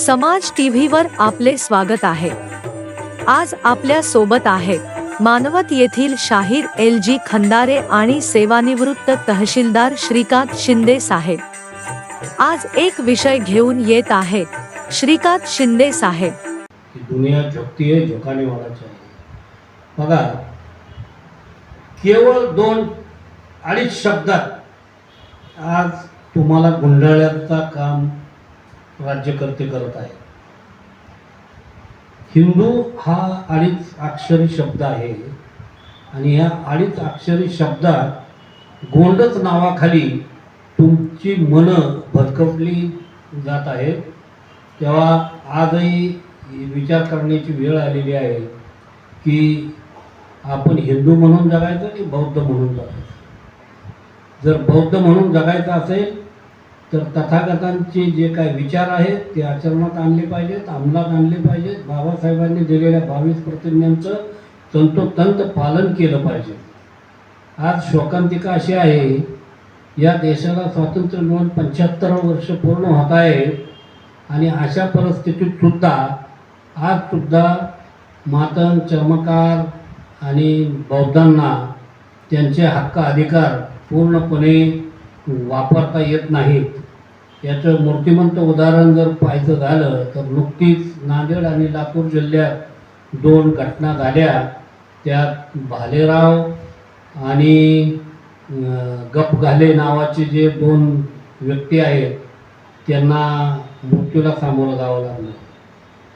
समाज टीव्हीवर आपले स्वागत आहे. आज आपल्यासोबत आहेत मानवत येथील शाहीर एल जी खंदारे आणि सेवानिवृत्त तहसीलदार श्रीकांत शिंदे साहेब. आज एक विषय घेऊन येत आहेत श्रीकांत शिंदे साहेब. दुनिया झुकती है झुकाने वाला चाहिए बघा केवळ दोन अडीच शब्दात आज तुम्हाला गुंडाळ्याचा काम राज्यकर्ते करत आहे. हिंदू हा अडीच अक्षरी शब्द आहे आणि या अडीच अक्षरी शब्दात गोंडच नावाखाली तुमची मनं भरकवली जात आहेत. तेव्हा आजही विचार करण्याची वेळ आलेली आहे की आपण हिंदू म्हणून जगायचं की बौद्ध म्हणून जगायचं? जर बौद्ध म्हणून जगायचं असेल तर तथागतांचे जे काही विचार आहेत ते आचरणात आणले पाहिजेत अंमलात आणले पाहिजेत. बाबासाहेबांनी दिलेल्या बावीस प्रतिज्ञांचं तंतोतंत पालन केलं पाहिजे. आज शोकांतिका अशी आहे या देशाला स्वातंत्र्य मिळून पंच्याहत्तर वर्ष पूर्ण होत आहे आणि अशा परिस्थितीत सुद्धा आज सुद्धा चर्मकार आणि बौद्धांना त्यांचे हक्क अधिकार पूर्णपणे वापरता येत नाहीत. याचं मूर्तिमंत उदाहरण जर पाहायचं झालं तर नुकतीच नांदेड आणि लातूर जिल्ह्यात दोन घटना झाल्या. त्यात भालेराव आणि अं, गप घाले नावाचे जे दोन व्यक्ती आहेत त्यांना मृत्यूला सामोरं जावं लागलं.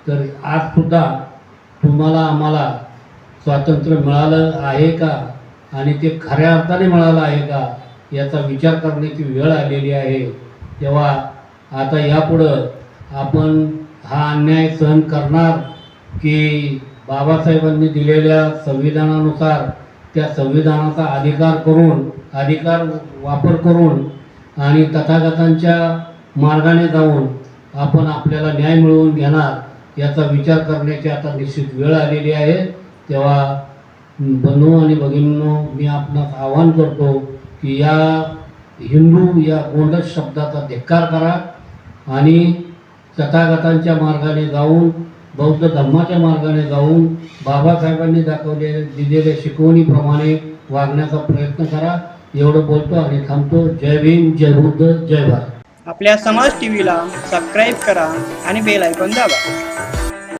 तर आज सुद्धा तुम्हाला आम्हाला स्वातंत्र्य मिळालं आहे का? आणि ते खऱ्या अर्थाने मिळालं आहे का? याचा विचार करण्याची वेळ आलेली आहे. तेव्हा आता यापुढं आपण हा अन्याय सहन करणार की बाबासाहेबांनी दिलेल्या संविधानानुसार त्या संविधानाचा अधिकार करून अधिकार वापर करून आणि तथागतांच्या मार्गाने जाऊन आपण आपल्याला न्याय मिळवून घेणार याचा विचार करण्याची आता निश्चित वेळ आलेली आहे. तेव्हा बंधू आणि भगिनींनो मी आपणास आवाहन करतो की या हिंदू या गोंडस शब्दाचा धिक्कार करा आणि तथागतांच्या मार्गाने जाऊन बौद्ध धर्माच्या मार्गाने जाऊन बाबासाहेबांनी दाखवले दिलेल्या शिकवणीप्रमाणे वागण्याचा प्रयत्न करा. एवढं बोलतो आणि थांबतो. जय भीम जय बुद्ध जय भारत. आपल्या समाज टीव्हीला सबस्क्राईब करा आणि बेल ऐकून दाबा.